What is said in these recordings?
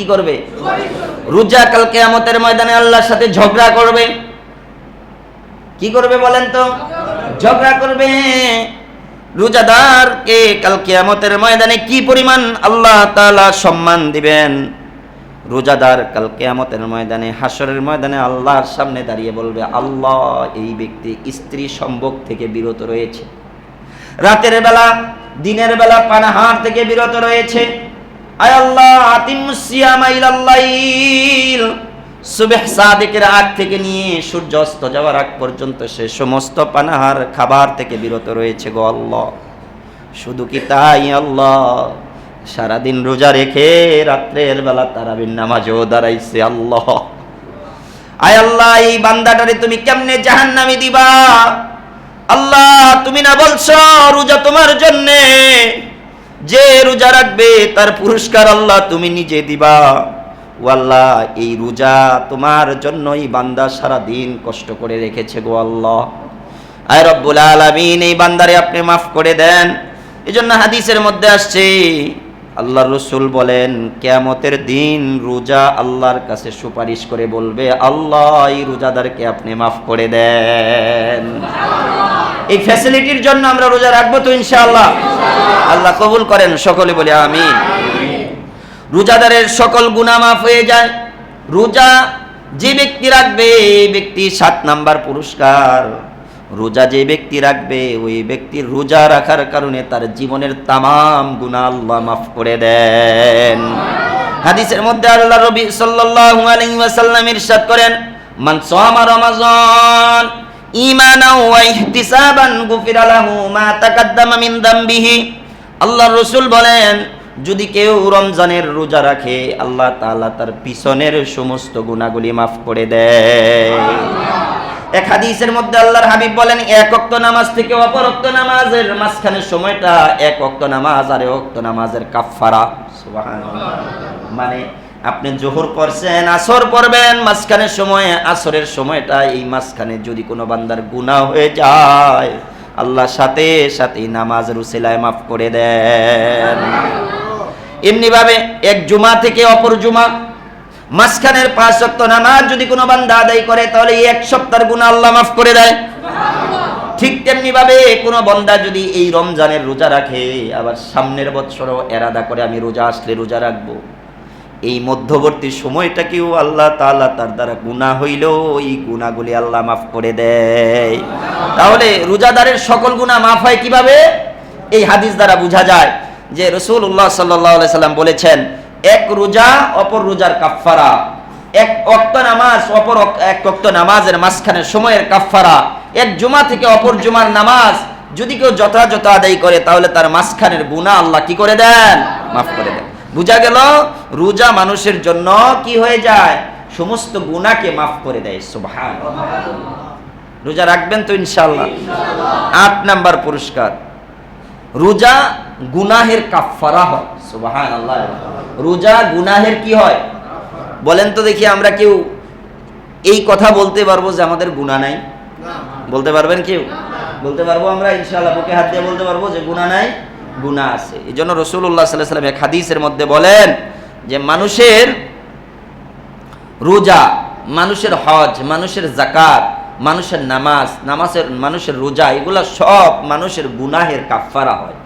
কি করবে? রোজা কাল কেয়ামতের ময়দানে আল্লাহর সাথে ঝগড়া করবে। কি করবে বলেন তো? ঝগড়া করবে। রোজাদারকে কাল কিয়ামতের ময়দানে কি পরিমাণ আল্লাহ তাআলা সম্মান দিবেন? রোজাদার কাল কেয়ামতের ময়দানে হাসরের ময়দানে আল্লাহর সামনে দাঁড়িয়ে বলবে, আল্লাহ, এই ব্যক্তি স্ত্রী সম্ভোগ থেকে বিরত রয়েছে। রাতের বেলা, দিনের বেলা পানাহার থেকে বিরত রয়েছে। আয় আল্লাহ আতিমুসিয়াম ইলাল্লাইল। সুবেহ সাদিকের আগ থেকে নিয়ে সূর্য অস্ত যাওয়ার আগ পর্যন্ত সে সমস্ত পানাহার খাবার থেকে বিরত রয়েছে গো আল্লাহ। শুধু কি তাই আল্লাহ? সারাদিন রোজা রেখে রাত্রের বেলা তারাবির নামাজও দাঁড়াইছে আল্লাহ। আয় আল্লাহ, এই বান্দাটারে তুমি কেমনে জাহান জাহান্নামি দিবা? আল্লাহ, তুমি না বলছো রোজা তোমার জন্যে। যে রোজা রাখবে, তার পুরস্কার আল্লাহ তুমি নিজে দিবা। ওয়াল্লাহ, এই রোজা তোমার জন্যই বান্দা সারা দিন কষ্ট করে রেখেছে গো আল্লাহ। আয় রব্বুল আলামিন, এই বান্দারে আপনি মাফ করে দেন। এজন্য জন্য হাদিসের মধ্যে আসছে আল্লাহ রসুল বলেন, কেয়ামতের দিন রোজা আল্লাহর কাছে সুপারিশ করে বলবে আল্লাহ এই রোজাদারকে আপনি মাফ করে দেন। এই ফ্যাসিলিটির জন্য আমরা রোজা রাখব তো ইনশাআল্লাহ। আল্লাহ কবুল করেন, সকলে বলে আমি রোজাদারের সকল গুনাহ মাফ হয়ে যায়। রোজা যে ব্যক্তি রাখবে, এই ব্যক্তি সাত নাম্বার পুরস্কার। রোজা যে ব্যক্তি রাখবে, ওই ব্যক্তির রোজা রাখার কারণে তার জীবনের তামাম গুনাহ আল্লাহ মাফ করে দেন। হাদিসের মধ্যে আল্লাহ রবি সাল্লাল্লাহু আলাইহি ওয়াসাল্লাম ইরশাদ করেন, মান সামা রমাজান, ঈমানাও ওয়া ইহতিসাবান গুফিরা লাহু মা তাকাদ্দামা মিন দামবিহি। আল্লাহ রসুল বলেন, যদি কেউ রমজানের রোজা রাখে, আল্লাহ তাআলা তার পিছনের সমস্ত গুণাগুলি মাফ করে দেয়। এক হাদিসের মধ্যে আল্লাহর হাবিব বলেন, এক অক্ত নামাজ থেকে অপর অক্ত নামাজের মাঝখানের সময়টা এক অক্ত নামাজ আর অক্ত নামাজের সুবহানাল্লাহ। মানে আপনি জোহর পড়ছেন, আসর পড়বেন, মাঝখানের সময়, আসরের সময়টা এই মাঝখানে যদি কোনো বান্দার গুনাহ হয়ে যায় আল্লাহ সাথে সাথে নামাজের উসিলায় মাফ করে দেন। এমনি ভাবে এক জুমা থেকে অপর জুমা মাঝখানের পাঁচ সপ্তাহ নামাজ যদি কোনো বান্দা আদায় করে, তাহলে এই এক সপ্তাহের গুণা আল্লাহ মাফ করে দেয়। ঠিক তেমনি ভাবে কোনো বন্দা যদি এই রমজানের রোজা রাখে, আবার সামনের বৎসরও এরাদা করে, আমি রোজা আসলে রোজা রাখব। এই মধ্যবর্তী সময়টাকেও আল্লাহ তাআলা তার দ্বারা গুনাহ হইলেও এই গুনাহগুলি আল্লাহ মাফ করে দেয়। তাহলে রোজাদারের সকল গুনাহ মাফ হয় কীভাবে? এই হাদিস দ্বারা বোঝা যায় যে রসুল্লাহ সাল্লাহ সাল্লাম বলেছেন এক রোজা, অপর রোজার কাফফারা। এক অক্ত নামাজ, অপর এক অক্ত নামাজের মাঝখানে সময়ের কাফফারা। এক জুমা থেকে অপর জুমার নামাজ, যদি কেউ যথাযথ আদায় করে, তাহলে তার মাঝখানের গুনাহ আল্লাহ কি করে দেন? মাফ করে দেন। বুঝা গেল? রোজা মানুষের জন্য কি হয়ে যায়? সমস্ত গুণাকে মাফ করে দেয় সুবহান রোজা রাখবেন তো ইনশাআল্লাহ? আট নাম্বার পুরস্কার। রোজা গুনাহের কাফফারা হয়। রোজা গুনাহের কি হয়? বলেন তো দেখি আমরা কেউ এই কথা বলতে পারব যে আমাদের গুনাহ নাই? বলতে পারবেন কেউ? বলতে পারব আমরা, ইনশাআল্লাহ, বুকে হাত দিয়ে বলতে পারব যে গুনাহ নাই, গুনাহ আছে। এই জন্য রসুল্লাহ সাল্লাহ এক হাদিসের মধ্যে বলেন যে মানুষের রোজা, মানুষের হজ, মানুষের জাকাত মানুষের নামাজ, নামাজের, মানুষের রোজা, এগুলা সব মানুষের গুনাহের কাফারা হয়।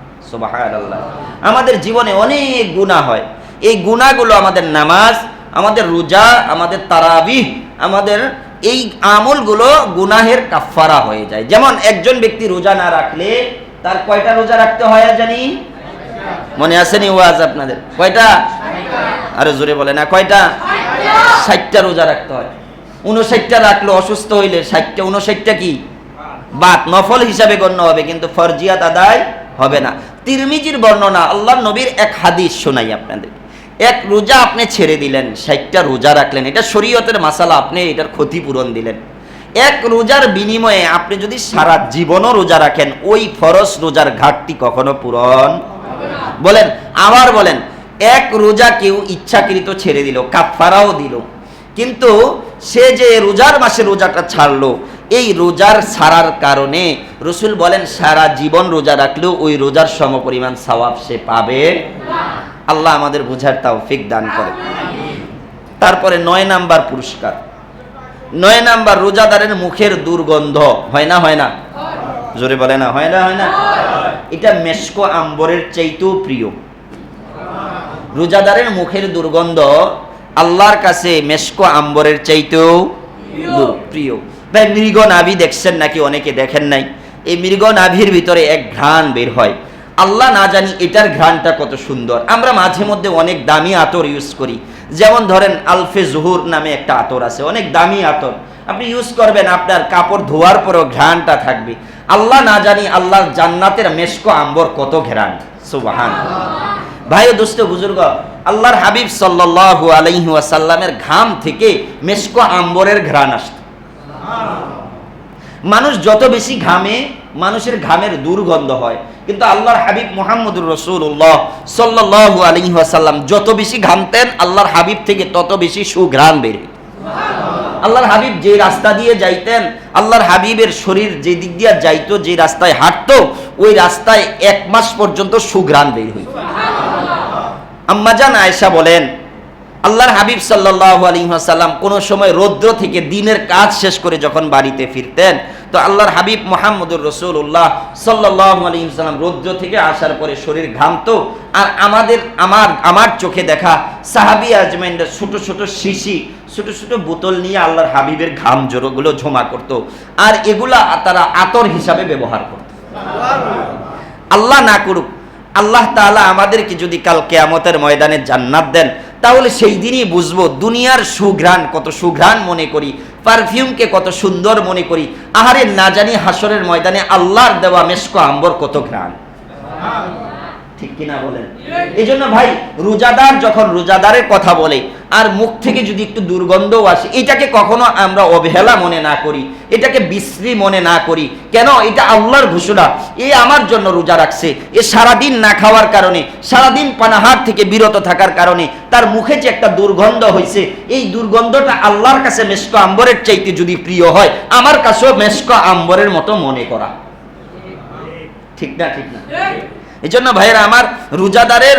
আমাদের জীবনে অনেক গুনাহ হয়। এই গুনাহগুলো আমাদের নামাজ, আমাদের রোজা, আমাদের তারাবিহ, আমাদের এই আমলগুলো গুনাহের কাফফারা হয়ে যায়। যেমন একজন ব্যক্তি রোজা না রাখলে তার কয়টা রোজা রাখতে হয় জানি? মনে আসেনি ওয়াজ আপনাদের? কয়টা? আরও জোরে বলে না কয়টা? ষাটটা রোজা রাখতে হয়। উনষাটটা রাখলে অসুস্থ হইলে ষাটটা উনষাটটা কি? বাদ নফল হিসাবে গণ্য হবে, কিন্তু ফরজিয়াত আদায় হবে না। তিরমিজির বর্ণনা আল্লাহ নবীর এক হাদিস শোনাই আপনাদের। এক রোজা আপনি ছেড়ে দিলেন, ষাটটা রোজা রাখলেন, এটা শরীয়তের মাসালা, আপনি এটার ক্ষতিপূরণ দিলেন। এক রোজার বিনিময়ে আপনি যদি সারা জীবনও রোজা রাখেন, ওই ফরজ রোজার ঘাটতি কখনো পূরণ বলেন, আবার বলেন, এক রোজা কেউ ইচ্ছাকৃত ছেড়ে দিল কাফারাও দিল। কিন্তু সে যে রোজার মাসে রোজাটা ছাড়লো এই রোজার সারার কারণে রসুল বলেন, সারা জীবন রোজা রাখলেও ওই রোজার সমপরিমাণ সওয়াব সে পাবে আল্লাহ আমাদের বুঝার তাও ফিক দান করে। তারপরে নয় নাম্বার পুরস্কার। নয় নাম্বার রোজাদারের মুখের দুর্গন্ধ। হয় না হয় না? জোরে বলে না, হয় না হয় না? এটা মেশকো আম্বরের চাইতেও প্রিয়। রোজাদারের মুখের দুর্গন্ধ আল্লাহর কাছে মেশকো আম্বরের চাইতেও প্রিয়। ভাই মৃগ নাভি দেখছেন নাকি অনেকে দেখেন নাই? এই মৃগ নাভির ভিতরে এক ঘ্রাণ বের হয়। আল্লাহ না জানি এটার ঘ্রাণটা কত সুন্দর। আমরা মাঝে মধ্যে অনেক দামি আতর ইউজ করি। যেমন ধরেন আলফে জহুর নামে একটা আতর আছে, অনেক দামি আতর। আপনি ইউজ করবেন, আপনার কাপড় ধোয়ার পরেও ঘ্রাণটা থাকবে। আল্লাহ না জানি আল্লাহর জান্নাতের মেশকো আম্বর কত ঘ্রাণ। সুবাহান ভাই দোস্ত বুজুর্গ, আল্লাহর হাবিব সাল্লাল্লাহু আলাইহি ওয়াসাল্লামের ঘাম থেকে মেশকো আম্বরের ঘ্রাণ আসত। মানুষ যত বেশি ঘামে, মানুষের ঘামের দুর্গন্ধ হয়। কিন্তু আল্লাহর হাবিব মোহাম্মদুর রসুল্লাহ সাল্লাল্লাহু আলাইহি ওয়াসাল্লাম যত বেশি ঘামতেন, আল্লাহর হাবিব থেকে তত বেশি সুঘ্রাণ বের আল্লাহর হাবিব যে রাস্তা দিয়ে যাইতেন, আল্লাহর হাবিবের শরীর যে দিক দিয়ে যাইতো, যে রাস্তায় হাঁটতো, ওই রাস্তায় এক মাস পর্যন্ত সুঘ্রাণ বের হইত। আম্মাজান আয়েশা বলেন আল্লাহর হাবিব সাল্লাহ আলিহাসাল্লাম কোনো সময় রৌদ্র থেকে দিনের কাজ শেষ করে যখন বাড়িতে ফিরতেন, তো আল্লাহর হাবিব মোহাম্মদুর রসুল্লাহ সাল্লাহ আলিহাসাল্লাম রৌদ্র থেকে আসার পরে শরীর ঘামতো আর আমাদের, আমার আমার চোখে দেখা সাহাবি আজমাইনরা ছোট ছোট শিশি, ছোট ছোট বোতল নিয়ে আল্লাহর হাবিবের ঘাম জোরগুলো জমা করত আর এগুলা তারা আতর হিসাবে ব্যবহার করত। আল্লাহ না করুক, আল্লাহ তাআলা আমাদেরকে যদি কাল কেয়ামতের ময়দানে জান্নাত দেন তাহলে সেই দিনই বুঝব দুনিয়ার সুঘ্রাণ, কত সুঘ্রাণ মনে করি, পারফিউমকে কত সুন্দর মনে করি। আহারে না জানি হাসরের ময়দানে আল্লাহর দেওয়া মেশকো আম্বর কত ঘ্রাণ। ঠিক কিনা বলেন? এই জন্য ভাই, রোজাদার যখন রোজাদারের কথা বলে, আর মুখ থেকে যদি একটু দুর্গন্ধও আসে, এটাকে কখনো আমরা অবহেলা মনে না করি, এটাকে বিশ্রী মনে না করি। কেন? এটা আল্লাহর ঘোষণা। এ আমার জন্য রোজা রাখছে। এ সারাদিন না খাওয়ার কারণে, সারাদিন পানাহার থেকে বিরত থাকার কারণে, তার মুখে যে একটা দুর্গন্ধ হয়েছে এই দুর্গন্ধটা আল্লাহর কাছে মেশক আম্বরের চাইতে যদি প্রিয় হয়, আমার কাছেও মেশক আম্বরের মতো মনে করা। ঠিক না ঠিক না? এই জন্য ভাইয়েরা আমার রোজাদারের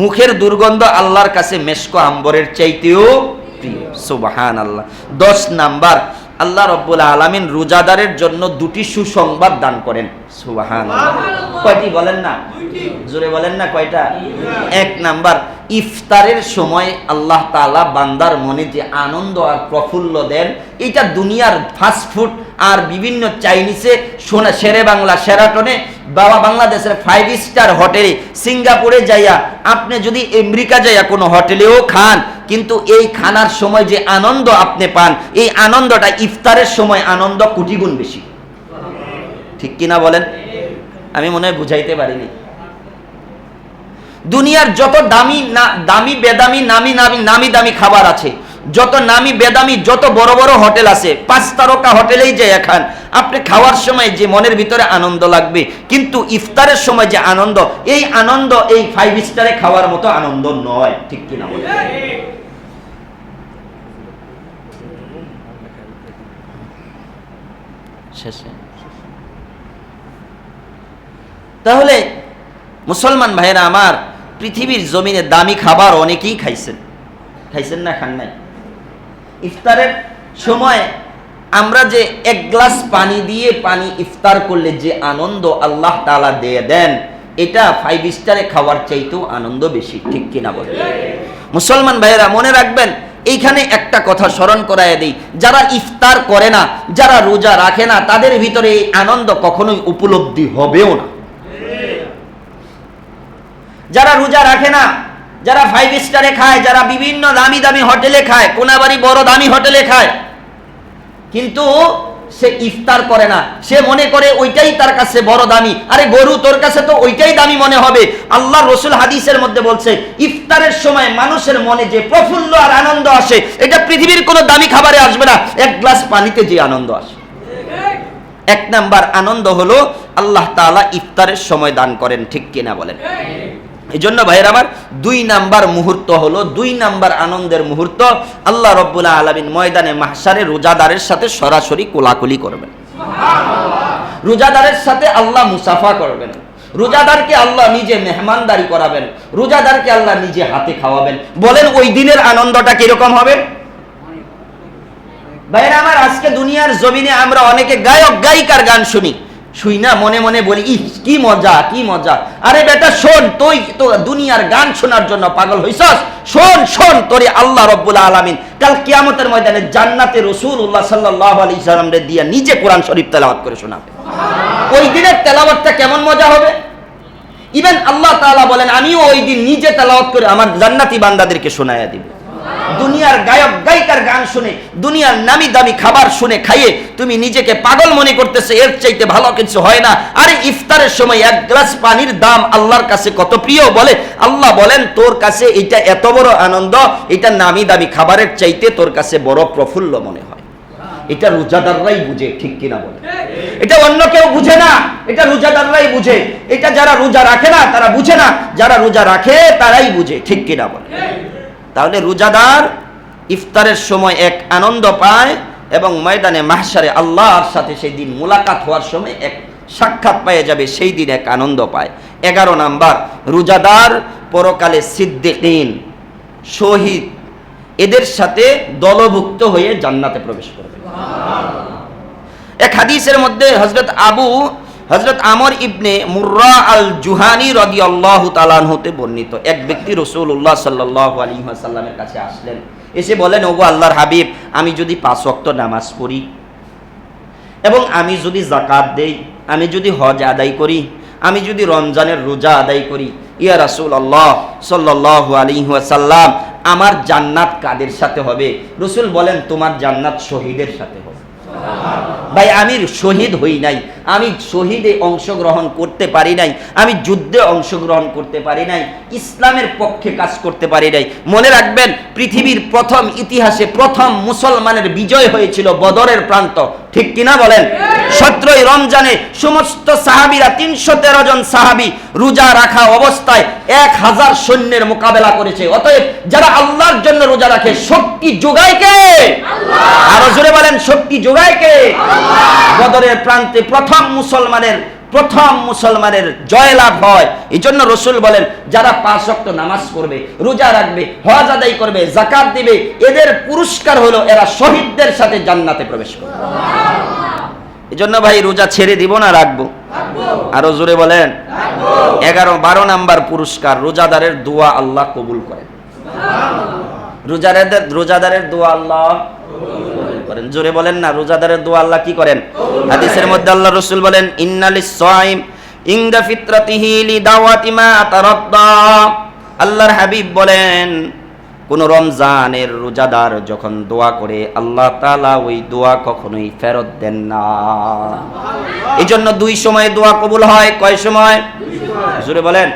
মুখের দুর্গন্ধ আল্লাহর কাছে মেশকো আম্বরের চাইতেও প্রিয়। সুবাহান আল্লাহ দশ নাম্বার আল্লাহ রব্বুল আলমিন রোজাদারের জন্য দুটি সুসংবাদ দান করেন। সুবাহান কয়টি বলেন না? জোরে বলেন না কয়টা? এক নাম্বার ইফতারের সময় আল্লাহ তাআলা বান্দার মনে যে আনন্দ আর প্রফুল্ল দেন, এটা দুনিয়ার ফাস্টফুড আর বিভিন্ন চাইনিজে সোনা শেরে বাংলা সেরাটনে বাবা বাংলাদেশের ফাইভ স্টার হোটেলে সিঙ্গাপুরে যাইয়া, আপনি যদি আমেরিকা যাইয়া কোনো হোটেলেও খান, কিন্তু এই খানার সময় যে আনন্দ আপনি পান, এই আনন্দটা ইফতারের সময় আনন্দ কোটি গুণ বেশি। ঠিক কিনা বলেন? আমি মনে হয় বুঝাইতে পারিনি। দুনিয়ার যত দামি না, দামি বেদামি, নামি নামি নামি দামি খাবার আছে, যত নামি বেদামি, যত বড় বড় হোটেল আছে, পাঁচ তারকা হোটেলেই যে এখন। আপনি খাওয়ার সময় যে মনের ভিতরে আনন্দ লাগবে, কিন্তু ইফতারের সময় যে আনন্দ, এই আনন্দ এই ফাইভ স্টারে খাওয়ার মতো আনন্দ নয়, ঠিক কিনা শেষে তাহলে, মুসলমান ভাইয়েরা আমার পৃথিবীর জমিনে দামি খাবার অনেকেই খাইছেন। খাইছেন না, খান নাই? ইফতারের সময় আমরা যে এক গ্লাস পানি দিয়ে পানি ইফতার করলে যে আনন্দ আল্লাহ তালা দিয়ে দেন, এটা ফাইভ স্টারে খাওয়ার চাইতেও আনন্দ বেশি, ঠিক কিনা বলে মুসলমান ভাইয়েরা, মনে রাখবেন, এইখানে একটা কথা স্মরণ করায় দিই। যারা ইফতার করে না, যারা রোজা রাখে না, তাদের ভিতরে এই আনন্দ কখনোই উপলব্ধি হবেও না। যারা রোজা রাখে না, যারা ফাইভ স্টারে খায়, যারা বিভিন্ন দামি দামি হোটেলে খায়, কোনাবাড়ি বড় দামি হোটেলে খায়, কিন্তু সে ইফতার করে না। সে মনে করে ওইটাই তার কাছে বড় দামি। আরে গরু, তোর কাছে তো ওইটাই দামি মনে হবে। আল্লাহ রসুল হাদিসের মধ্যে বলছে, ইফতারের সময় মানুষের মনে যে প্রফুল্ল আর আনন্দ আসে, এটা পৃথিবীর কোনো দামি খাবারে আসবে না। এক গ্লাস পানিতে যে আনন্দ আসে। এক নাম্বার আনন্দ হলো, আল্লাহ তাআলা ইফতারের সময় দান করেন, ঠিক কিনা বলেন? এই জন্য ভাইয়ের আমার দুই নাম্বার মুহূর্ত হলো, দুই নাম্বার আনন্দের মুহূর্ত। আল্লাহ রব্বুল্লাহ আলমিন ময়দানে মাহসারে রোজাদারের সাথে সরাসরি কোলাকুলি করবেন। রোজাদারের সাথে আল্লাহ মুসাফা করবেন। রোজাদারকে আল্লাহ নিজে মেহমানদারি করাবেন। রোজাদারকে আল্লাহ নিজে হাতে খাওয়াবেন। বলেন, ওই দিনের আনন্দটা কীরকম হবে? ভাইরা আমার, আজকে দুনিয়ার জমিনে আমরা অনেকে গায়ক, গায়িকার গান শুনি। শুই না, মনে মনে বলি ইহ কি মজা কি মজা। আরে বেটা, শোন, তুই তো দুনিয়ার গান শোনার জন্য পাগল হইছস। শোন শোন, তোরে আল্লাহ রব্বুল আলামিন কাল কিয়ামতের ময়দানে জান্নাতে রাসূলুল্লাহ সাল্লাল্লাহু আলাইহি সাল্লামরে দিয়া নিজে কোরআন শরীফ তেলাওয়াত করে শোনাবে। ওই দিনের তেলাওয়াতটা কেমন মজা হবে? ইভেন আল্লাহ তাআলা বলেন, আমিও ওই দিন নিজে তেলাওয়াত করে আমার জান্নাতি বান্দাদেরকে শোনায়া দিব। দুনিয়ার গায়ক, গায়িকার গান শুনে, দুনিয়ার নামি দামি খাবার শুনে খাইয়ে তুমি নিজেকে পাগল মনে করতেছে, এর চাইতে ভালো কিছু হয় না। আরে ইফতারের সময় এক গ্লাস পানির দাম আল্লাহর কাছে কত প্রিয় বলে? আল্লাহ বলেন, তোর কাছে এটা এত বড় আনন্দ, এটা নামি দামি খাবারের চাইতে তোর কাছে বড় প্রফুল্ল মনে হয়। এটা রোজাদাররাই বুঝে, ঠিক কিনা বলে? এটা অন্য কেউ বুঝে না। এটা রোজাদাররাই বুঝে। এটা যারা রোজা রাখে না, তারা বুঝে না। যারা রোজা রাখে, তারাই বুঝে, ঠিক কিনা বলে? তাহলে রোজাদার ইফতারের সময় এক আনন্দ পায় এবং ময়দানে মাহসারে আল্লাহর সাথে সেই দিন মোলাকাত হওয়ার সময় এক সাক্ষাৎ পেয়ে যাবে, সেই দিন এক আনন্দ পায়। এগারো নাম্বার, রোজাদার পরকালে সিদ্দিকিন, শহীদ, এদের সাথে দলভুক্ত হয়ে জান্নাতে প্রবেশ করবে। এক হাদিসের মধ্যে হজরত আবু হজরত আমর ইবনে মুর্রা আল জুহানি রদি আল্লাহ তালান হতে বর্ণিত। এক ব্যক্তি রসুল্লাহ সাল্লাহ আলী সাল্লামের কাছে আসলেন। এসে বলেন, ওগো আল্লাহর হাবিব, আমি যদি পাঁচ ওয়াক্ত নামাজ পড়ি এবং আমি যদি জাকাত দেই, আমি যদি হজ আদায় করি, আমি যদি রমজানের রোজা আদায় করি, ইয়া রাসুল আল্লাহ সাল্লাহ আলী সাল্লাম আমার জান্নাত কাদের সাথে হবে? রসুল বলেন, তোমার জান্নাত শহীদের সাথে হবে। ভাই, আমি শহীদ হই নাই। আমি শহীদে অংশগ্রহণ করতে পারি নাই। আমি যুদ্ধে অংশগ্রহণ করতে পারি নাই। ইসলামের পক্ষে কাজ করতে পারি নাই। মনে রাখবেন, পৃথিবীর প্রথম ইতিহাসে প্রথম মুসলমানের বিজয় হয়েছিল বদরের প্রান্ত। ঠিক কিনা বলেন? সতেরোই রমজানে সমস্ত সাহাবিরা তিনশো তেরো জন সাহাবি রোজা রাখা অবস্থায় এক হাজার সৈন্যের মোকাবেলা করেছে। অতএব যারা আল্লাহর জন্য রোজা রাখে, শক্তি যোগায় কে? আরও জোরে বলেন, শক্তি যোগায় কে? বদরের প্রান্তে প্রথম মুসলমানের প্রথম মুসলমানের জয়লাভ হয়। এই জন্য রসুল বলেন, যারা পাঁচ ওয়াক্ত নামাজ পড়বে, রোজা রাখবে, হজ আদায় করবে জাকাত দিবে, এদের পুরস্কার হলো এরা শহীদদের সাথে জান্নাতে প্রবেশ করবে। এই জন্য ভাই, রোজা ছেড়ে দিব না, রাখব? আরও জোরে বলেন। এগারো, বারো নাম্বার পুরস্কার, রোজাদারের দোয়া আল্লাহ কবুল করেন। রোজাদারের রোজাদারের দোয়া আল্লাহ করেন। জোরে বলেন না, রোজাদারের দোয়া আল্লাহ কি করেন? হাদিসের মধ্যে আল্লাহ রসুল বলেন, ইন্নালিস সাইম ইংদা ফিতরাতিহি লিদাওয়াতি মা তারাদ্দা। আল্লাহর হাবিব বলেন, কোন রমজানের রোজাদার যখন দোয়া করে, আল্লাহ তাআলা ওই দোয়া কখনোই ফেরত দেন না। এই জন্য দুই সময় দোয়া কবুল হয়, কয় সময়? জোরে বলেন।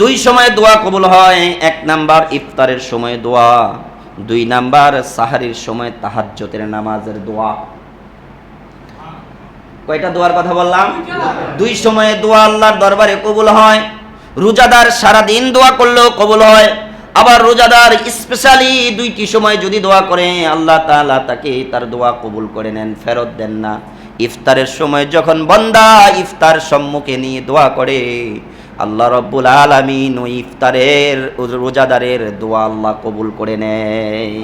দুই সময় দোয়া কবুল হয়, এক নাম্বার ইফতারের সময় দোয়া। দুই নাম্বার, সাহারির সময় তাহাজ্জতের নামাজের দোয়া। কয়টা দোয়ার কথা বললাম? দুই সময়ে দোয়া আল্লাহর দরবারে কবুল হয়। রোজাদার সারা দিন দোয়া করলেও কবুল হয়। আবার রোজাদার স্পেশালি দুইটি সময় যদি দোয়া করে, আল্লাহ তাআলা তাকে তার দোয়া কবুল করে নেন, ফেরত দেন না। ইফতারের সময় যখন বন্দা ইফতার সম্মুখে নিয়ে দোয়া করে আল্লাহ রব্বুল আলামিন ওই ইফতারের রোজাদারের দোয়া আল্লাহ কবুল করে নেয়।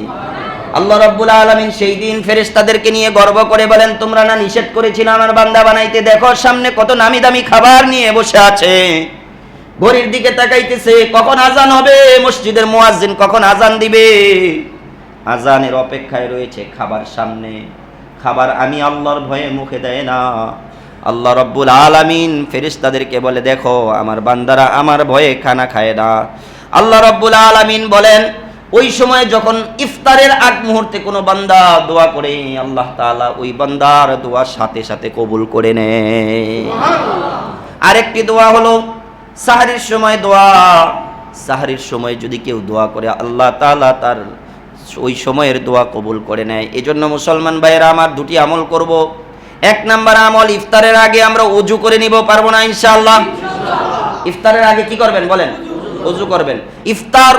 আল্লাহ রব্বুল আলামিন সেই দিন ফেরেশতাদেরকে নিয়ে গর্ব করে বলেন, তোমরা না নিষেধ করেছিলে আমার বান্দা বানাইতে? দেখো সামনে কত নামি দামি খাবার নিয়ে বসে আছে। ঘড়ির দিকে তাকাইতেছে, কখন আজান হবে? মসজিদের মুয়াজ্জিন কখন আজান দিবে? আজানের অপেক্ষায় রয়েছে খাবার সামনে। খাবার আমি আল্লাহর ভয়ে মুখে দেয় না। আল্লাহ রব্বুল আলামিন ফেরেশতাদেরকে বলে দেখো আমার বান্দারা আমার ভয়ে খানা খায় না। আল্লাহ রব্বুল আলামিন বলেন ওই সময় যখন ইফতারের আগ মুহূর্তে কোনো বান্দা দোয়া করে আল্লাহ তাআলা ওই বান্দার দোয়া সাথে সাথে কবুল করে নেয়। আরেকটি দোয়া হলো সাহারির সময় দোয়া। সাহারির সময় যদি কেউ দোয়া করে আল্লাহ তাআলা তার ওই সময়ের দোয়া কবুল করে নেয়। এজন্য মুসলমান ভাইয়েরা আমার দুটি আমল করব। এক নাম্বার আমল, ইফতারের আগে আমরা অজু করে নিব, পারব না ইনশাআল্লাহ। ইফতারের আগে কি করবেন বলেন? অজু করবেন। ইফতার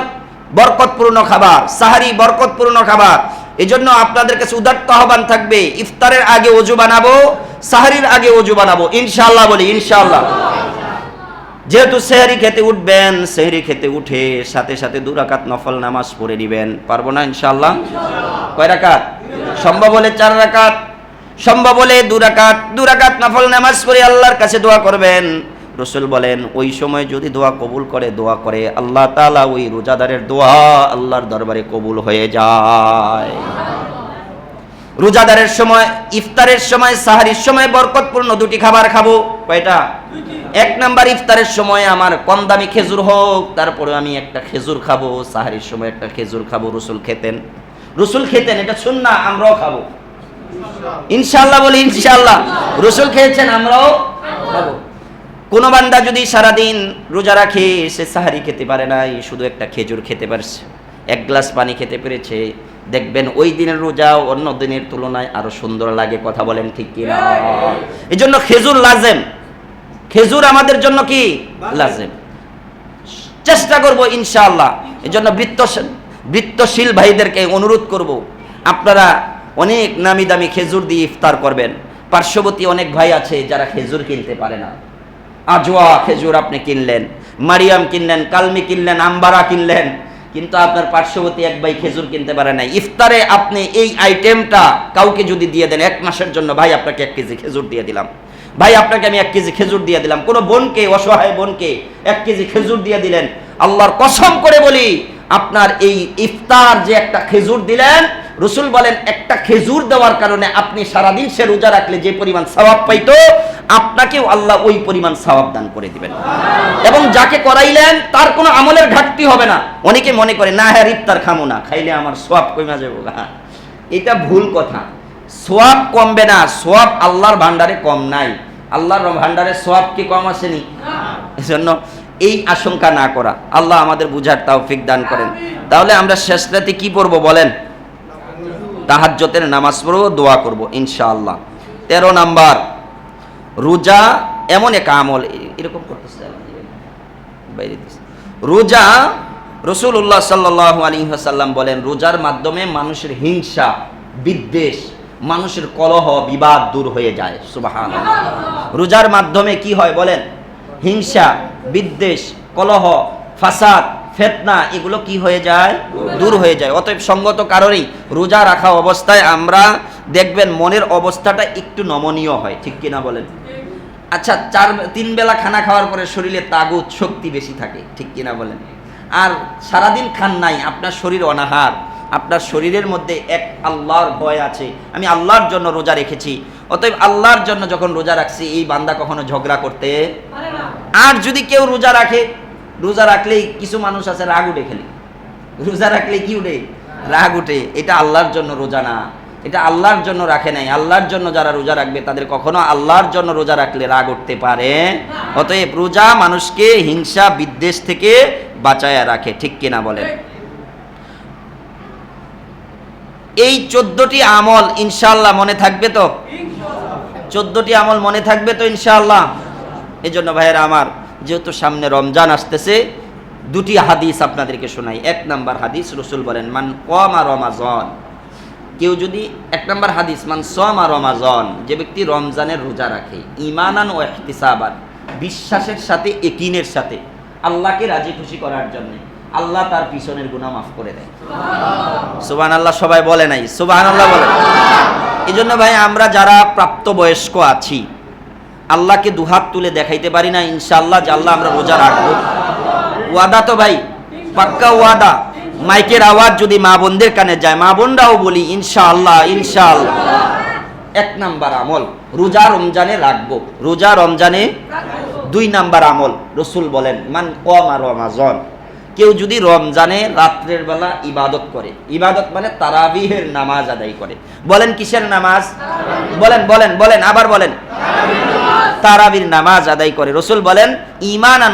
বরকতপূর্ণ খাবার, সাহারি বরকতপূর্ণ খাবার। এজন্য আপনাদের কাছে উদাত্ত আহ্বান থাকবে, ইফতারের আগে অজু বানাবো, সাহারির আগে অজু বানাবো। ইনশাআল্লাহ বলি, ইনশাআল্লাহ। যেহেতু সেহরি খেতে উঠবেন, সেহরি খেতে উঠে সাথে সাথে দু রাকাত নফল নামাজ পড়ে নিবেন। পারব না ইনশাআল্লাহ? কয় রাকাত? সম্ভব হলে চার রাকাত। সম্ভব হলে দু রাকাত দু রাকাত নফল নামাজ পড়ে আল্লাহর কাছে দোয়া করবেন। রসুল বলেন, ওই সময় যদি দোয়া কবুল করে, দোয়া করে, আল্লাহ তাআলা ওই রোজাদারের দোয়া আল্লাহর দরবারে কবুল হয়ে যায়। রোজাদারের সময়, ইফতারের সময়, সাহারির সময় বরকতপূর্ণ দুটি খাবার খাব। কয়টা? এক নাম্বার ইফতারের সময় আমার কম দামি খেজুর হোক, তারপরে আমি একটা খেজুর খাব, সাহারির সময় একটা খেজুর খাব, রসুল খেতেন। রসুল খেতেন, এটা শুন না আমরাও খাব। ইনশাল্লাহ বলি ইনশাল্লাহ রসুল খেয়েছেন, আমরাও কোন বান্দা যদি সারাদিন রোজা রাখে, সে সাহারি খেতে পারে নাই, শুধু একটা খেজুর খেতে পারছে। এক গ্লাস পানি খেতে পেরেছে। দেখবেন ওই দিনের রোজা অন্য দিনের তুলনায় আরও সুন্দর লাগে, কথা বলেন ঠিক কি না এই জন্য খেজুর লাজেম। খেজুর আমাদের জন্য কি? লাজেম। চেষ্টা করব, ইনশাআল্লাহ। এই জন্য বৃত্ত বৃত্তশীল ভাইদেরকে অনুরোধ করব, আপনারা অনেক নামি দামি খেজুর দিয়ে ইফতার করবেন। পার্শ্ববর্তী অনেক ভাই আছে যারা খেজুর কিনতে পারে না। আজোয়া খেজুর আপনি কিনলেন, মারিয়াম কিনলেন, কালমি কিনলেন, আম্বারা কিনলেন, কিন্তু আপনার পার্শ্ববর্তী এক ভাই খেজুর কিনতে পারে না ইফতারে আপনি এই আইটেমটা কাউকে যদি দিয়ে দেন, এক মাসের জন্য ভাই আপনাকে এক কেজি খেজুর দিয়ে দিলাম। ভাই আপনাকে আমি এক কেজি খেজুর দিয়ে দিলাম। কোনো বোনকে, অসহায় বোনকে এক কেজি খেজুর দিয়ে দিলেন। আল্লাহর কসম করে বলি, আপনার এই ইফতার যে একটা খেজুর দিলেন রসুল বলেন, একটা খেজুর দেওয়ার কারণে আপনি সারাদিন সে রোজা রাখলে যে পরিমাণ সওয়াব পাইতো, আপনাকেও আল্লাহ ওই পরিমাণ সওয়াব দান করে দিবেন। এবং যাকে করাইলেন, তার কোনো আমলের ঘাটতি হবে না। অনেকে মনে করে, না হ্যাঁ ইফতার খামো না, খাইলে আমার সোয়াব কমে যাব। এটা ভুল কথা। সোয়াব কমবে না সোয়াব আল্লাহর ভান্ডারে কম নাই। আল্লাহর ভান্ডারে সোয়াব কি কম আসেনি? এজন্য এই আশঙ্কা না করা। আল্লাহ আমাদের বুঝার তৌফিক দান করেন। তাহলে আমরা শেষ রাতে কি পড়ব বলেন? তাহাজ্জতের নামাজ পড়ব, দোয়া করব, ইনশাআল্লাহ। তেরো নাম্বার, রোজা এমন এক আমল এরকম করতেছে বাইরে। রোজা রসুল্লাহ সাল্লাহ আলী হাসাল্লাম বলেন, রোজার মাধ্যমে মানুষের হিংসা, বিদ্বেষ, মানুষের কলহ, বিবাদ দূর হয়ে যায়। সুবাহান রোজার মাধ্যমে কি হয় বলেন? হিংসা, বিদ্বেষ, কলহ, ফাসাদ ফেতনা এগুলো কি হয়ে যায়? দূর হয়ে যায়। অতএব সঙ্গত কারণেই রোজা রাখা অবস্থায় আমরা দেখবেন মনের অবস্থাটা একটু নমনীয় হয়। ঠিক কিনা বলেন? আচ্ছা চার তিন বেলা খানা খাওয়ার পরে শরীরে তাগুত শক্তি বেশি থাকে। ঠিক কিনা বলেন? আর সারাদিন খান নাই আপনার শরীর অনাহার। আপনার শরীরের মধ্যে এক আল্লাহর ভয় আছে। আমি আল্লাহর জন্য রোজা রেখেছি। অতএব আল্লাহর জন্য যখন রোজা রাখছি এই বান্দা কখনো ঝগড়া করতে আর যদি কেউ রোজা রাখে রোজা রাখলেই কিছু মানুষ আছে, রাগ উঠে খেলে। রোজা রাখলে কি উঠে? রাগ উঠে। এটা আল্লাহর জন্য রোজা না। এটা আল্লাহর জন্য রাখে নাই। আল্লাহর জন্য যারা রোজা রাখবে, তাদের কখনো আল্লাহর জন্য রোজা রাখলে রাগ উঠতে পারে। অতএব রোজা মানুষকে হিংসা, বিদ্বেষ থেকে বাঁচায়া রাখে। ঠিক কিনা বলেন? এই চোদ্দটি আমল ইনশাল্লাহ মনে থাকবে তো? চোদ্দটি আমল মনে থাকবে তো ইনশাল্লাহ এই জন্য ভাইয়েরা আমার যেহেতু সামনে রমজান আসতেছে দুটি হাদিস আপনাদেরকে শোনাই। এক নাম্বার হাদিস রসুল বলেন মান কমা রমাজন। কেউ যদি এক নাম্বার হাদিস মান সমা রমাজন যে ব্যক্তি রমজানের রোজা রাখে ইমানান ও এহতিসাবান বিশ্বাসের সাথে একিনের সাথে আল্লাহকে রাজি খুশি করার জন্য আল্লাহ তার পিছনের গুণা মাফ করে দেয়। সুবান আল্লাহ সবাই বলে নাই। সুবান আল্লাহ বলে। এই জন্য ভাই আমরা যারা প্রাপ্তবয়স্ক আছি আল্লাহকে দুহাত তুলে দেখাইতে পারি না, ইনশাআল্লাহ যে আল্লাহ আমরা রোজা রাখব। ওয়াদা তো ভাই, পাক্কা ওয়াদা। মাইকের আওয়াজ যদি মা বোনদের কানে যায়, মা বোনরাও বলি, ইনশাআল্লাহ ইনশাআল্লাহ। এক নাম্বার আমল, রোজা রমজানে রাখব। রোজা রমজানে দুই নাম্বার আমল, রসুল বলেন, মান কমা রমাজন। কেউ যদি রমজানে রাত্রের বেলা ইবাদত করে, ইবাদত মানে তারাবিহের নামাজ আদায় করে। বলেন কিসের নামাজ? বলেন বলেন বলেন, আবার বলেন। তারাবির নামাজ আদায় করে। রসুল বলেন ইমান আন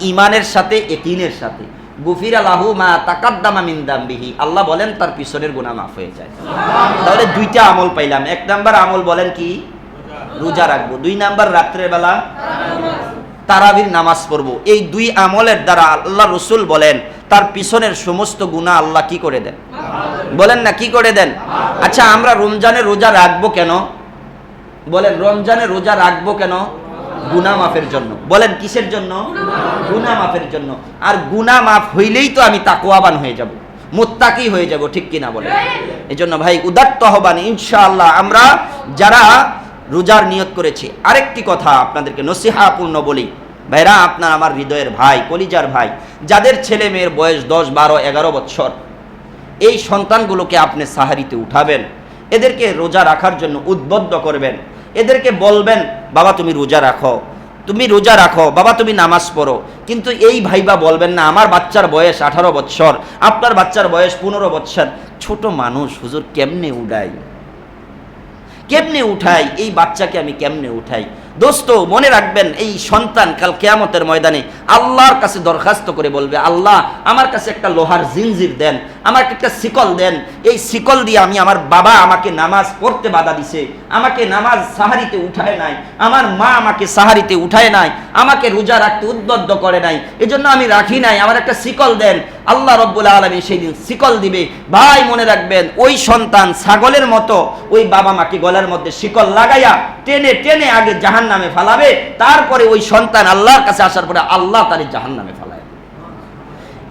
ইমানের সাথে একিনের সাথে। গুফিরা লাহু মা তাকাদ্দামা আল্লাহ বলেন, তার পিছনের মাফ হয়ে যায়। তাহলে দুইটা আমল পাইলাম। এক নাম্বার আমল বলেন কি? রোজা রাখব। দুই নাম্বার, রাত্রের বেলা তারাবির নামাজ পড়ব। এই দুই আমলের দ্বারা আল্লাহ রসুল বলেন, তার পিছনের সমস্ত গুণা আল্লাহ কি করে দেন? বলেন না, কি করে দেন? আচ্ছা আমরা রমজানে রোজা রাখব কেন? বলেন, রমজানে রোজা রাখব কেন? গুনা মাফের জন্য। বলেন, কিসের জন্য? গুনা মাফের জন্য। আর গুনা মাফ হইলেই তো আমি তাকওয়াবান হয়ে যাব। মুত্তাকি হয়ে যাব, ঠিক কিনা বলেন? এই জন্য ভাই, উদাত্ত হবান ইনশাআল্লাহ আমরা যারা রোজার নিয়ত করেছি, আরেকটি কথা আপনাদেরকে নসিহাপূর্ণ বলি ভাইরা, আপনার আমার হৃদয়ের ভাই, কলিজার ভাই, যাদের ছেলে মেয়ের বয়স দশ, বারো, এগারো বছর এই সন্তানগুলোকে আপনি সাহারিতে উঠাবেন। এদেরকে রোজা রাখার জন্য উদ্বুদ্ধ করবেন। এদেরকে বলবেন, বাবা, তুমি রোজা রাখো। তুমি রোজা রাখো। বাবা, তুমি নামাজ পড়ো। কিন্তু এই ভাইবা বলবেন, না, আমার বাচ্চার বয়স আঠারো বছর আপনার বাচ্চার বয়স পনেরো বছর ছোট মানুষ, হুজুর, কেমনে উড়াই কেমনে উঠাই? এই বাচ্চাকে আমি কেমনে উঠাই? দোস্ত, মনে রাখবেন, এই সন্তান কাল কেয়ামতের ময়দানে আল্লাহর কাছে দরখাস্ত করে বলবে, আল্লাহ, আমার কাছে একটা লোহার জিনজির দেন, আমাকে একটা শিকল দেন। এই শিকল দিয়ে আমি আমার বাবা আমাকে নামাজ পড়তে বাধা দিছে। আমাকে নামাজ সাহারিতে উঠায় নাই, আমার মা আমাকে সাহারিতে উঠায় নাই, আমাকে রোজা রাখতে উদ্বুদ্ধ করে নাই, এজন্য আমি রাখি নাই। আমার একটা শিকল দেন, আল্লাহ রব্বুল আলমী সেই দিন শিকল দিবে। ভাই, মনে রাখবেন, ওই সন্তান ছাগলের মতো, ওই বাবা মাকে গলার মধ্যে শিকল লাগাইয়া টেনে টেনে আগে জাহান নামে ফালাবে, তারপরে ওই সন্তান আল্লাহর কাছে আসার পরে আল্লাহ তার জাহান নামে ফালায়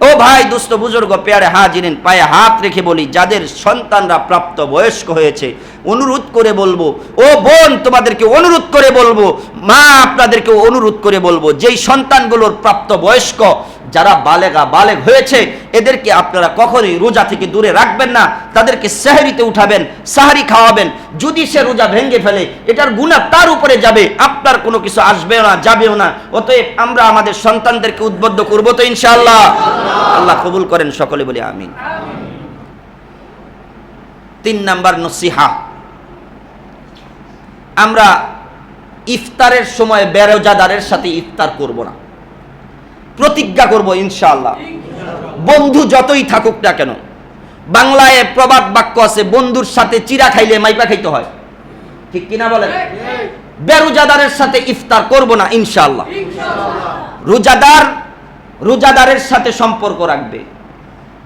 ও ভাই, দুস্থ বুজুর্গ, পেয়ারে হা জিনেন পায়ে হাত রেখে বলি, যাদের সন্তানরা প্রাপ্ত বয়স্ক হয়েছে, অনুরোধ করে বলব, ও বোন, তোমাদেরকে অনুরোধ করে বলব, মা, আপনাদেরকে অনুরোধ করে বলব, যেই সন্তানগুলোর প্রাপ্ত বয়স্ক যারা বালেগা, বালেগ হয়েছে, এদেরকে আপনারা কখনোই রোজা থেকে দূরে রাখবেন না। তাদেরকে সাহারিতে উঠাবেন, সাহারি খাওয়াবেন। যদি সে রোজা ভেঙে ফেলে, এটার গুণা তার উপরে যাবে। আপনার কোনো কিছু আসবেও না, যাবেও না। অতএব আমরা আমাদের সন্তানদেরকে উদ্বুদ্ধ করব তো ইনশাআল্লাহ। আল্লাহ কবুল করেন, সকলে বলে আমিন। তিন নাম্বার নসিহা। আমরা ইফতারের সময় বেরোজাদারের সাথে ইফতার করব না। প্রতিজ্ঞা করব ইনশাআল্লাহ। বন্ধু যতই থাকুক না কেন, বাংলায় প্রবাদ বাক্য আছে, বন্ধুর সাথে চিরা খাইলে মাইপা খাইতে হয়। ঠিক কিনা বলেন? বেরোজাদারের সাথে ইফতার করব না ইনশাআল্লাহ। রোজাদার রোজাদারের সাথে সম্পর্ক রাখবে।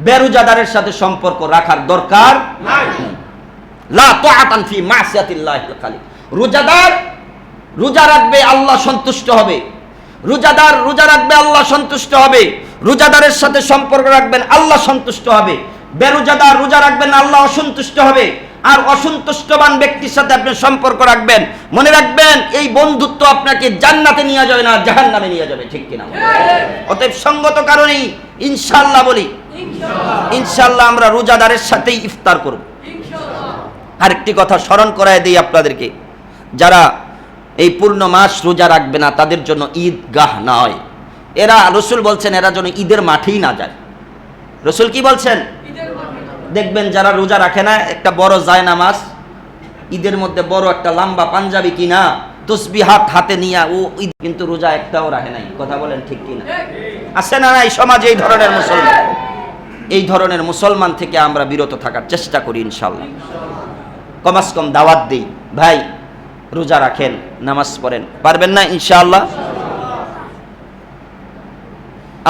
বেরোজাদারের সাথে সম্পর্ক রাখার দরকার রোজাদার রোজা রাখবে, আল্লাহ সন্তুষ্ট হবে। রোজাদার রোজা রাখবে আল্লাহ সন্তুষ্ট হবে। রোজাদারের সাথে সম্পর্ক রাখবেন আল্লাহ সন্তুষ্ট হবে। বেরোজাদার রোজা রাখবেন আল্লাহ অসন্তুষ্ট হবে। আর অসন্তুষ্টবান ব্যক্তির সাথে আপনি সম্পর্ক রাখবেন। মনে রাখবেন এই বন্ধুত্ব আপনাকে জান্নাতে নিয়ে যাবে না জাহান নামে নিয়ে যাবে ঠিক কিনা? অতএব সঙ্গত কারণেই ইনশাল্লাহ বলি ইনশাল্লাহ আমরা রোজাদারের সাথেই ইফতার করব। আরেকটি কথা স্মরণ করায় দিই আপনাদেরকে। যারা এই পূর্ণ মাস রোজা রাখবে না, তাদের জন্য ঈদ গাহ নয়। এরা, রসুল বলছেন, এরা যেন ঈদের মাঠেই না যায়। রসুল কি বলছেন? দেখবেন যারা রোজা রাখে না, একটা বড় যায় নামাজ ঈদের মধ্যে বড় একটা লম্বা পাঞ্জাবি কিনা তসবি হাত হাতে নিয়া, ও ঈদ কিন্তু রোজা একটাও রাখে নাই। কথা বলেন ঠিক কিনা? আছে না নাই? সমাজে এই ধরনের মুসলমান? এই ধরনের মুসলমান থেকে আমরা বিরত থাকার চেষ্টা করি ইনশাল্লাহ। কমাস কম দাওয়াত দিই। ভাই রোজা রাখেন, নামাজ পড়েন। পারবেন না, ইনশাআল্লাহ?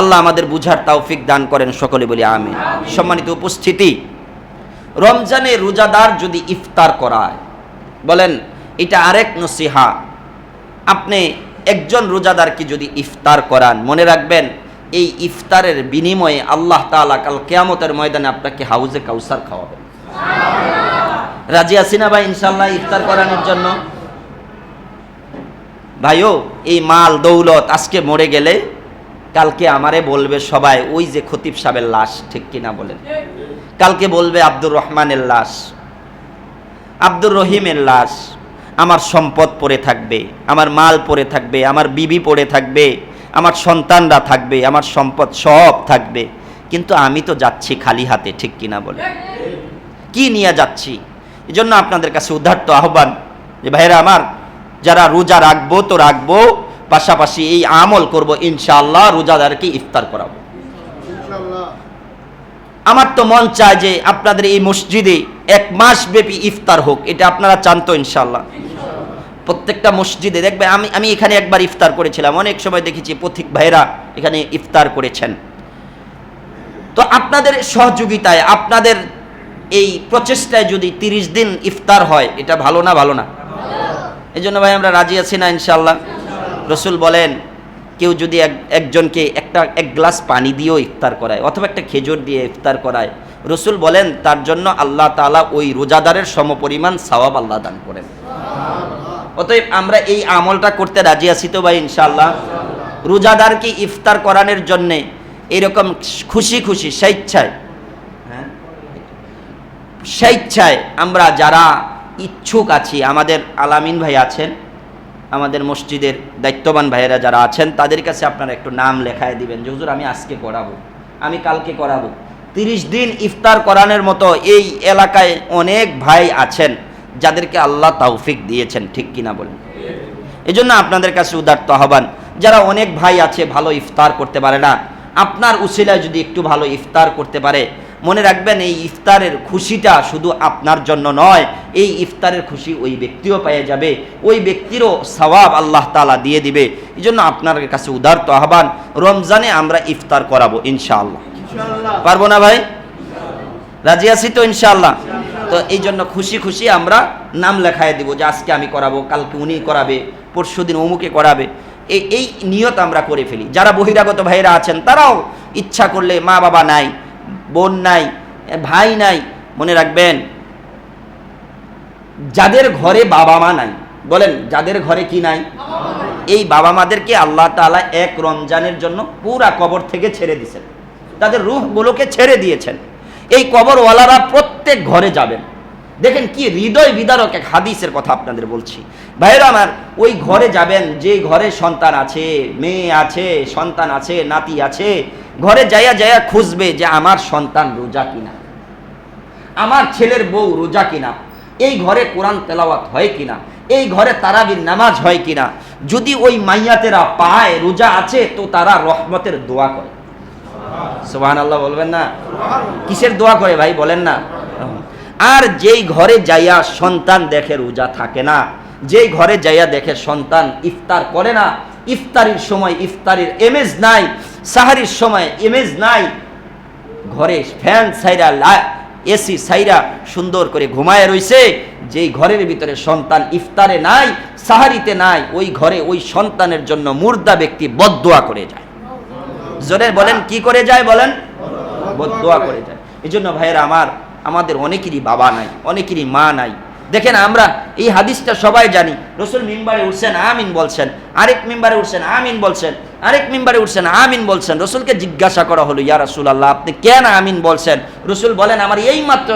আল্লাহ আমাদের বুঝার তৌফিক দান করেন, সকলে বলি আমি সম্মানিত উপস্থিতি, রমজানে রোজাদার যদি ইফতার করায়, বলেন, এটা আরেক নসিহা। আপনি একজন রোজাদারকে যদি ইফতার করান, মনে রাখবেন, এই ইফতারের বিনিময়ে আল্লাহ তাআলা কাল কেয়ামতের ময়দানে আপনাকে হাউজে কাউসার খাওয়াবেন রাজি আছিনা ভাই ইনশাল্লাহ ইফতার করানোর জন্য? ভাইও, এই মাল দৌলত আজকে মরে গেলে কালকে আমারে বলবে সবাই, ওই যে খতিব সাহেবের লাশ, ঠিক কিনা বলেন? কালকে বলবে আব্দুর রহমানের লাশ, আব্দুর রহিমের লাশ, আমার সম্পদ পড়ে থাকবে, আমার মাল পড়ে থাকবে, আমার বিবি পড়ে থাকবে, আমার সন্তানরা থাকবে, আমার সম্পদ সব থাকবে। কিন্তু আমি তো যাচ্ছি খালি হাতে, ঠিক কিনা বলে কি নিয়ে যাচ্ছি? এই জন্য আপনাদের কাছে উদ্ধার্ত আহ্বান যে ভাইরা আমার যারা রোজা রাখব তো রাখব পাশাপাশি এই আমল করব ইনশাআল্লাহ রোজাদারকে ইফতার করাবো। আমার তো মন চায় যে আপনাদের এই মসজিদে এক মাস ব্যাপী ইফতার হোক এটা আপনারা চান তো ইনশাল্লাহ প্রত্যেকটা মসজিদে দেখবে আমি আমি এখানে একবার ইফতার করেছিলাম অনেক সময় দেখেছি পথিক ভাইরা এখানে ইফতার করেছেন। তো আপনাদের সহযোগিতায় আপনাদের এই প্রচেষ্টায় যদি তিরিশ দিন ইফতার হয় এটা ভালো না ভালো না? এই জন্য ভাই আমরা রাজি আছি না ইনশাল্লাহ রসুল বলেন, কেউ যদি এক, একজনকে একটা, এক গ্লাস পানি দিয়েও ইফতার করায়, অথবা একটা খেজুর দিয়ে ইফতার করায়, রসুল বলেন তার জন্য আল্লাহ তাআলা ওই রোজাদারের সমপরিমাণ সওয়াব আল্লাহ দান করেন। অতএব আমরা এই আমলটা করতে রাজি আছি তো ভাই ইনশাল্লাহ রোজাদারকে ইফতার করানোর জন্যে এরকম খুশি খুশি স্বেচ্ছায় হ্যাঁ? স্বেচ্ছায় আমরা যারা ইচ্ছুক আছি। আমাদের আলামিন ভাই আছেন, আমাদের মসজিদের দায়িত্ববান ভাইয়েরা যারা আছেন, তাদের কাছে আপনারা একটু নাম লেখায় দিবেন যে, হুজুর, আমি আজকে করাবো, আমি কালকে করাবো। তিরিশ দিন ইফতার করানোর মতো এই এলাকায় অনেক ভাই আছেন, যাদেরকে আল্লাহ তৌফিক দিয়েছেন, ঠিক কিনা বলেন? এই জন্য আপনাদের কাছে উদার্ত আহ্বান, যারা অনেক ভাই আছে, ভালো ইফতার করতে পারে না, আপনার উসিলায় যদি একটু ভালো ইফতার করতে পারে মনে রাখবেন এই ইফতারের খুশিটা শুধু আপনার জন্য নয় এই ইফতারের খুশি ওই ব্যক্তিও পেয়ে যাবে ওই ব্যক্তিরও সওয়াব আল্লাহ তালা দিয়ে দিবে। এই জন্য আপনার কাছে উদার্ত আহ্বান রমজানে আমরা ইফতার করাবো ইনশাআল্লাহ। পারব না ভাই? রাজি আছি তো ইনশাআল্লাহ? তো এই জন্য খুশি খুশি আমরা নাম লেখায় দিব যে আজকে আমি করাবো কালকে উনি করাবে পরশু দিন অমুকে করাবে। এই এই নিয়ত আমরা করে ফেলি। যারা বহিরাগত ভাইরা আছেন তারাও ইচ্ছা করলে মা বাবা নাই বোন নাই, ভাই নাই, মনে রাখবেন, যাদের ঘরে বাবা মা নাই, বলেন যাদের ঘরে কি নাই? এই বাবা মাদেরকে আল্লাহ তালা এক রমজানের জন্য পুরা কবর থেকে ছেড়ে দিয়েছেন। তাদের রুহগুলোকে ছেড়ে দিয়েছেন। এই কবরওয়ালারা প্রত্যেক ঘরে যাবেন। দেখেন কি হৃদয় বিদারক এক হাদিসের কথা আপনাদের বলছি। ভাইরা আমার, ওই ঘরে যাবেন যে ঘরে সন্তান আছে, মেয়ে আছে, সন্তান আছে, নাতি আছে, ঘরে যাইয়া যাইয়া খুঁজবে যে আমার সন্তান রোজা কিনা। আমার ছেলের বউ রোজা কিনা। এই ঘরে কোরআন তেলাওয়াত হয় কিনা? এই ঘরে তারাবির নামাজ হয় কিনা? যদি ওই মাইয়াতেরা পায়, রোজা আছে, তো তারা রহমতের দোয়া করে। সোহান আল্লাহ বলবেন না? কিসের দোয়া করে ভাই, বলেন না? আর যেই ঘরে যাইয়া সন্তান দেখে রোজা থাকে না, যেই ঘরে যাইয়া দেখে সন্তান ইফতার করে না, ইফতারির সময় ইফতারির এমেজ নাই, সাহারির সময় এমেজ নাই, ঘরে ফ্যান সাইরা এসি সাইরা সুন্দর করে ঘুমায় রইছে, যেই ঘরের ভিতরে সন্তান ইফতারে নাই, সাহারিতে নাই, ওই ঘরে ওই সন্তানের জন্য মুর্দা ব্যক্তি বদদোয়া করে যায়। জোরে বলেন, কি করে যায় বলেন? বদদোয়া করে যায়। এই জন্য ভাইয়েরা আমার আমাদের অনেকেরই বাবা নাই, অনেকেরই মা নাই। দেখেন আমরা এই হাদিসটা সবাই জানি। রসুল মিম্বারে উঠছেন, আমিন বলছেন। আরেক মেম্বারে উঠছেন, আমিন বলছেন, আরেক মেম্বারে উঠছেন, আমিন বলছেন। রসুলকে জিজ্ঞাসা করা হলো, ইয়া রসুল আল্লাহ আপনি কেন আমিন বলছেন? রসুল বলেন, আমার এই মাত্র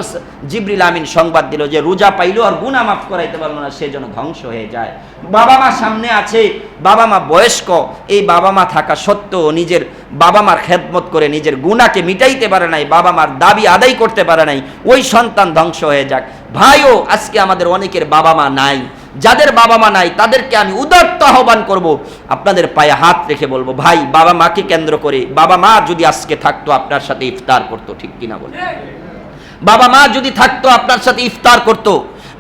জিবরিল আমিন সংবাদ দিল যে রোজা পাইলো আর গুণা মাফ করাইতে পারল না, সে যেন ধ্বংস হয়ে যায়। বাবা মা সামনে আছে, বাবা মা বয়স্ক, এই বাবা মা থাকা সত্ত্বেও নিজের বাবা মার খেদমত করে নিজের গুণাকে মিটাইতে পারে নাই, বাবা মার দাবি আদায় করতে পারে নাই, ওই সন্তান ধ্বংস হয়ে যাক। ভাইও, আজকে আমাদের অনেকের বাবা মা নাই। যাদের বাবা মা নাই, তাদেরকে আমি উদাত্ত আহ্বান করব। আপনাদের পায়ে হাত রেখে বলব, ভাই, বাবা মাকে কেন্দ্র করে, বাবা মা যদি আজকে থাকতো আপনার সাথে ইফতার করতো, ঠিক কিনা বলে বাবা মা যদি থাকতো আপনার সাথে ইফতার করতো,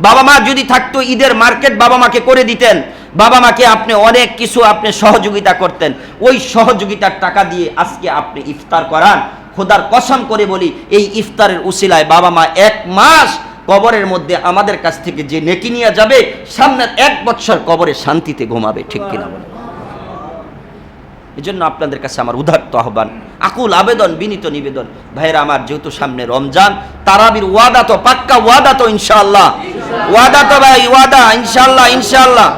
বাবা মা যদি থাকতো ঈদের মার্কেট বাবা মাকে করে দিতেন, বাবা মাকে আপনি অনেক কিছু আপনি সহযোগিতা করতেন, ওই সহযোগিতার টাকা দিয়ে আজকে আপনি ইফতার করান। খোদার কসম করে বলি, এই ইফতারের উসিলায় বাবা মা এক মাস কবরের মধ্যে আমাদের কাছ থেকে যে নেকি নিয়ে যাবে, সামনের এক বছর কবরে শান্তিতে ঘুমাবে, ঠিক কিনা বলে। এই জন্য আপনাদের কাছে আমার উদাত্ত আহ্বান, আকুল আবেদন, বিনীত নিবেদন। ভাইয়েরা, আমার যেহেতু সামনে রমজান, তারাবির ওয়াদা তো পাক্কা, ওয়াদা তো ইনশাল্লাহ ওয়াদা তো ভাই, ওয়াদা ইনশাল্লাহ ইনশাআল্লাহ।